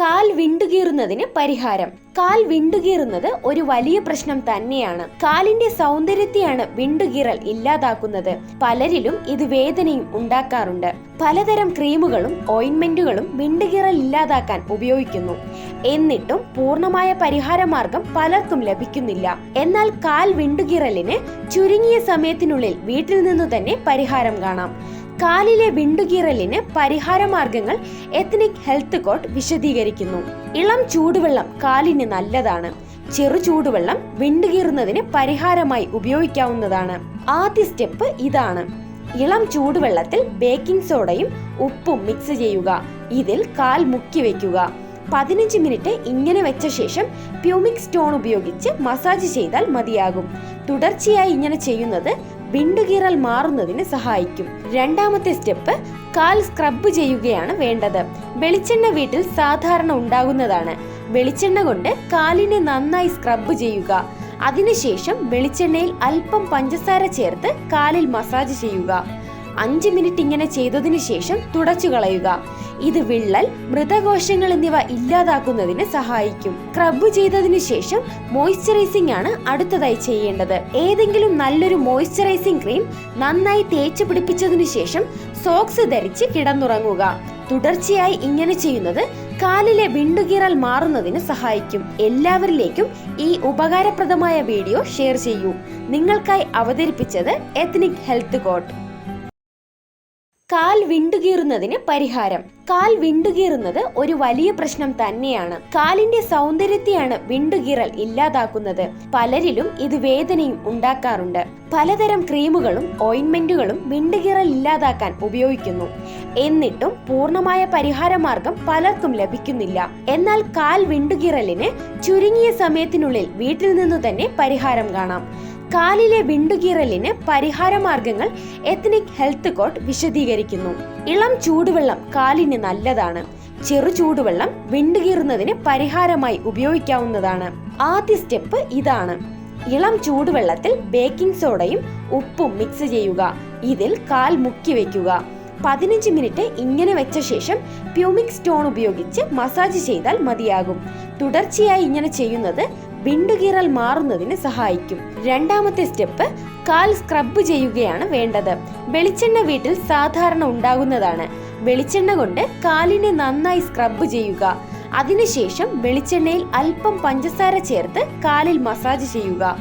കാൽ വിണ്ടുകീറുന്നതിന് പരിഹാരം. കാൽ വിണ്ടുകീറുന്നത് ഒരു വലിയ പ്രശ്നം തന്നെയാണ്. കാലിന്റെ സൗന്ദര്യത്തെയാണ് വിണ്ടുകീറൽ ഇല്ലാതാക്കുന്നത്. പലരിലും ഇത് വേദനയും ഉണ്ടാക്കാറുണ്ട്. പലതരം ക്രീമുകളും ഓയിൻമെന്റുകളും വിണ്ടുകീറൽ ഇല്ലാതാക്കാൻ ഉപയോഗിക്കുന്നു. എന്നിട്ടും പൂർണമായ പരിഹാര മാർഗം പലർക്കും ലഭിക്കുന്നില്ല. എന്നാൽ കാൽ വിണ്ടുകീറലിന് ചുരുങ്ങിയ സമയത്തിനുള്ളിൽ വീട്ടിൽ നിന്നു തന്നെ പരിഹാരം കാണാം. കാലിലെ വിണ്ടുകീറലിന് പരിഹാര മാർഗങ്ങൾ എത്നിക് ഹെൽത്ത് കോർട്ട് വിശദീകരിക്കുന്നു. ഇളം ചൂടുവെള്ളം കാലിന് നല്ലതാണ്. ചെറു ചൂടുവെള്ളം വിണ്ടുകീറുന്നതിന് പരിഹാരമായി ഉപയോഗിക്കാവുന്നതാണ്. ആദ്യ സ്റ്റെപ്പ് ഇതാണ്. ഇളം ചൂടുവെള്ളത്തിൽ ബേക്കിംഗ് സോഡയും ഉപ്പും മിക്സ് ചെയ്യുക. ഇതിൽ കാൽ മുക്കി വയ്ക്കുക പതിനഞ്ച് മിനിറ്റ് ഇങ്ങനെ വെച്ച ശേഷം പ്യൂമിക് സ്റ്റോൺ ഉപയോഗിച്ച് മസാജ് ചെയ്താൽ മതിയാകും. തുടർച്ചയായി ഇങ്ങനെ ചെയ്യുന്നത് വിണ്ടുകീറൽ മാറുന്നതിന് സഹായിക്കും. രണ്ടാമത്തെ സ്റ്റെപ്പ് കാൽ സ്ക്രബ് ചെയ്യുകയാണ് വേണ്ടത്. വെളിച്ചെണ്ണ വീട്ടിൽ സാധാരണ ഉണ്ടാകുന്നതാണ്. വെളിച്ചെണ്ണ കൊണ്ട് കാലിനെ നന്നായി സ്ക്രബ് ചെയ്യുക. അതിനുശേഷം വെളിച്ചെണ്ണയിൽ അല്പം പഞ്ചസാര ചേർത്ത് കാലിൽ മസാജ് ചെയ്യുക. അഞ്ച് മിനിറ്റ് ഇങ്ങനെ ചെയ്തതിനു ശേഷം തുടച്ചു കളയുക. ഇത് വിള്ളൽ മൃതകോശങ്ങൾ എന്നിവ ഇല്ലാതാക്കുന്നതിന് സഹായിക്കും. സ്ക്രബ് ചെയ്തതിനു ശേഷം മോയ്സ്ചറൈസിംഗ് ആണ് അടുത്തതായി ചെയ്യേണ്ടത്. ഏതെങ്കിലും നല്ലൊരു മോയ്സ്ചറൈസിംഗ് ക്രീം നന്നായി തേച്ച് പിടിപ്പിച്ചതിനു ശേഷം സോക്സ് ധരിച്ച് കിടന്നുറങ്ങുക. തുടർച്ചയായി ഇങ്ങനെ ചെയ്യുന്നത് കാലിലെ വിണ്ടുകീറൽ മാറുന്നതിന് സഹായിക്കും. എല്ലാവരിലേക്കും ഈ ഉപകാരപ്രദമായ വീഡിയോ ഷെയർ ചെയ്യൂ. നിങ്ങൾക്കായി അവതരിപ്പിച്ചത് എത്നിക് ഹെൽത്ത് കോട്ട് കാൽ വിണ്ടുകീറുന്നതിന് പരിഹാരം. കാൽ വിണ്ടുകീറുന്നത് ഒരു വലിയ പ്രശ്നം തന്നെയാണ്. കാലിന്റെ സൗന്ദര്യത്തെയാണ് വിണ്ടുകീറൽ ഇല്ലാതാക്കുന്നത്. പലരിലും ഇത് വേദനയും ഉണ്ടാക്കാറുണ്ട്. പലതരം ക്രീമുകളും ഓയിൻമെന്റുകളും വിണ്ടുകീറൽ ഇല്ലാതാക്കാൻ ഉപയോഗിക്കുന്നു. എന്നിട്ടും പൂർണമായ പരിഹാര മാർഗം പലർക്കും ലഭിക്കുന്നില്ല. എന്നാൽ കാൽ വിണ്ടുകീറലിന് ചുരുങ്ങിയ സമയത്തിനുള്ളിൽ വീട്ടിൽ നിന്നു തന്നെ പരിഹാരം കാണാം. കാലിലെ വിണ്ടുകീറലിന് പരിഹാര മാർഗങ്ങൾ എത്നിക് ഹെൽത്ത് കോർട്ട് വിശദീകരിക്കുന്നു. ഇളം ചൂടുവെള്ളം കാലിന് നല്ലതാണ്. ചെറു ചൂടുവെള്ളം വിണ്ടുകീറുന്നതിന് പരിഹാരമായി ഉപയോഗിക്കാവുന്നതാണ്. ആദ്യ സ്റ്റെപ്പ് ഇതാണ്. ഇളം ചൂടുവെള്ളത്തിൽ ബേക്കിംഗ് സോഡയും ഉപ്പും മിക്സ് ചെയ്യുക. ഇതിൽ കാൽ മുക്കി വയ്ക്കുക പതിനഞ്ച് മിനിറ്റ് ഇങ്ങനെ വെച്ച ശേഷം പ്യൂമിക് സ്റ്റോൺ ഉപയോഗിച്ച് മസാജ് ചെയ്താൽ മതിയാകും. തുടർച്ചയായി ഇങ്ങനെ ചെയ്യുന്നത് വിണ്ടുകീറൽ മാറുന്നതിന് സഹായിക്കും. രണ്ടാമത്തെ സ്റ്റെപ്പ് കാൽ സ്ക്രബ് ചെയ്യുകയാണ് വേണ്ടത്. വെളിച്ചെണ്ണ വീട്ടിൽ സാധാരണ ഉണ്ടാകുന്നതാണ്. വെളിച്ചെണ്ണ കൊണ്ട് കാലിനെ നന്നായി സ്ക്രബ് ചെയ്യുക. അതിനുശേഷം വെളിച്ചെണ്ണയിൽ അല്പം പഞ്ചസാര ചേർത്ത് കാലിൽ മസാജ് ചെയ്യുക.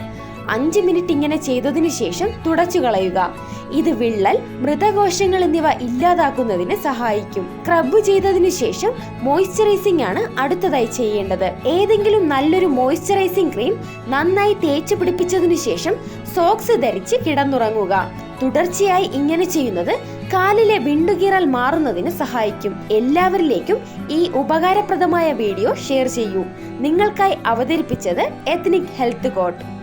അഞ്ച് മിനിറ്റ് ഇങ്ങനെ ചെയ്തതിനു ശേഷം തുടച്ചു കളയുക. ഇത് വിള്ളൽ മൃതകോശങ്ങൾ എന്നിവ ഇല്ലാതാക്കുന്നതിന് സഹായിക്കും. സ്ക്രബ് ചെയ്തതിനു ശേഷം മോയ്സ്ചറൈസിംഗ് ആണ് അടുത്തതായി ചെയ്യേണ്ടത്. ഏതെങ്കിലും നല്ലൊരു മോയ്സ്ചറൈസിംഗ് ക്രീം നന്നായി തേച്ച് പിടിപ്പിച്ചതിനു ശേഷം സോക്സ് ധരിച്ച് കിടന്നുറങ്ങുക. തുടർച്ചയായി ഇങ്ങനെ ചെയ്യുന്നത് കാലിലെ വിണ്ടുകീറൽ മാറുന്നതിന് സഹായിക്കും. എല്ലാവരിലേക്കും ഈ ഉപകാരപ്രദമായ വീഡിയോ ഷെയർ ചെയ്യൂ. നിങ്ങൾക്കായി അവതരിപ്പിച്ചത് എത്നിക് ഹെൽത്ത് കോട്ട്